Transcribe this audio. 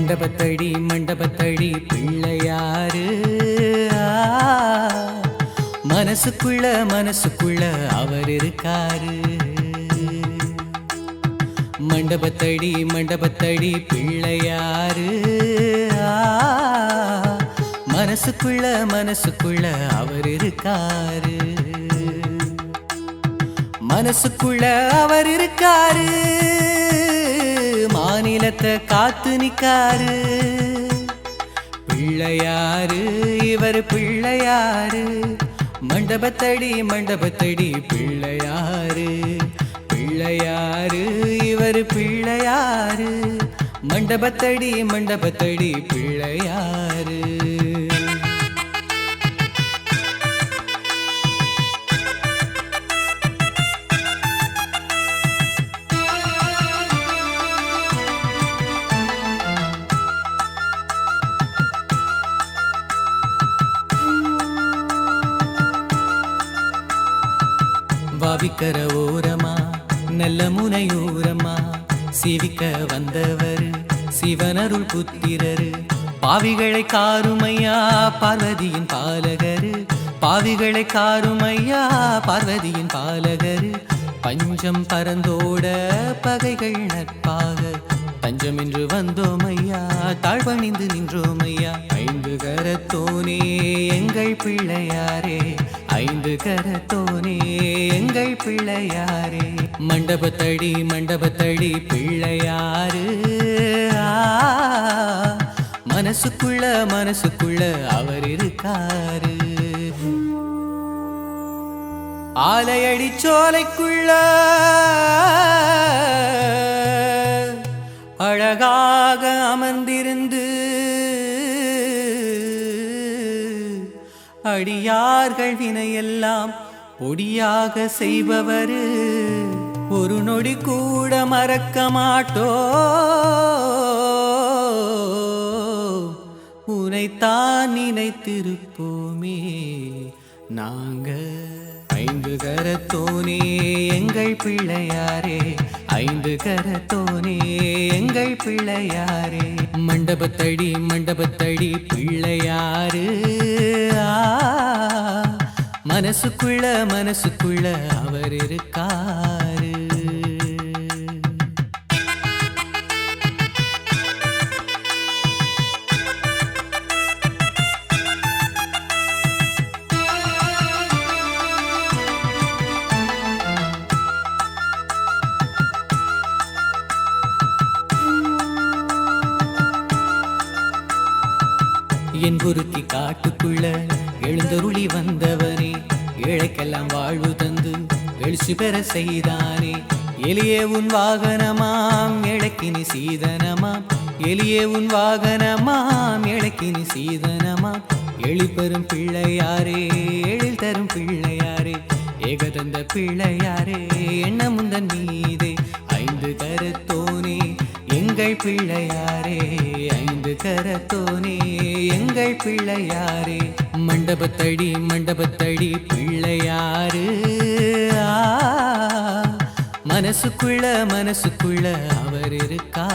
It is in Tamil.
மண்டபத்தடி மண்டபத்தடி பிள்ளையாரு. மனசுக்குள்ள மனசுக்குள்ள அவர் இருக்காரு. மண்டபத்தடி மண்டபத்தடி பிள்ளையாரு. மனசுக்குள்ள மனசுக்குள்ள அவர் இருக்காரு. மனசுக்குள்ள அவர் இருக்காரு. மாநிலத்தை காத்து நிக்காரு. பிள்ளையாரு இவர் பிள்ளையாரு. மண்டபத்தடி மண்டபத்தடி பிள்ளையாரு. பிள்ளையாரு இவர் பிள்ளையாரு. மண்டபத்தடி மண்டபத்தடி பிள்ளையாரு. வாவிக்கர ஓரமா நல்ல முனையோரமா சிவிக்க வந்தவர் சிவனருள் புத்திரரு. பாவிகளை காருமையா பார்வதியின் பாலகரு. பாவிகளை காருமையா பார்வதியின் பாலகரு. பஞ்சம் பரந்தோட பகைகள் நட்பாக தஞ்சம் என்று வந்தோமையா தாழ்வணிந்து நின்றோமையா. ஐந்து கரத்தோனே எங்கள் பிள்ளையாரே ஐந்து கரத்தோனே எங்கள் பிள்ளையாரே. மண்டபத்தடி மண்டபத்தடி பிள்ளையாரு. மனசுக்குள்ள மனசுக்குள்ள அவர் இருக்காரு. ஆலையடி சோலைக்குள்ள அடியார்கள் வினையெல்லாம் பொடியாக செய்பவரு. ஒரு நொடி கூட மறக்க மாட்டோ. உனைத்தான் நினைத்திருப்போமே. நாங்க ஐந்து கரத்தோனே எங்கள் பிள்ளையாரே. ஐந்து கரத்தோனே எங்கள் பிள்ளையாரே. மண்டபத்தடி மண்டபத்தடி பிள்ளையாரு. மனசுக்குள்ள மனசுக்குள்ள அவர் இருக்கா? என் குருத்தி காட்டுக்குள்ள எழுந்தருளி வந்தவரே ஏழைக்கெல்லாம் வாழ்வு தந்து எழுச்சி பெற செய்தானே. எளியே உன் வாகனமாம் இழக்கினி சீதனமாம். எளியே உன் வாகனமாம் இழக்கினி சீதனமாம். எழிப்பெரும் பிள்ளையாரே எழில் தரும் பிள்ளையாரே ஏகதந்த பிள்ளையாரே என்ன முந்தன் மீதே ஐந்து கருத்தோனே எங்கள் பிள்ளையாரே ஐந்து கரத்தோனே எங்கள் பிள்ளையாரே. மண்டபத்தடி மண்டபத்தடி பிள்ளையாரு. ஆ, மனசுக்குள்ள மனசுக்குள்ள அவர் இருக்கா?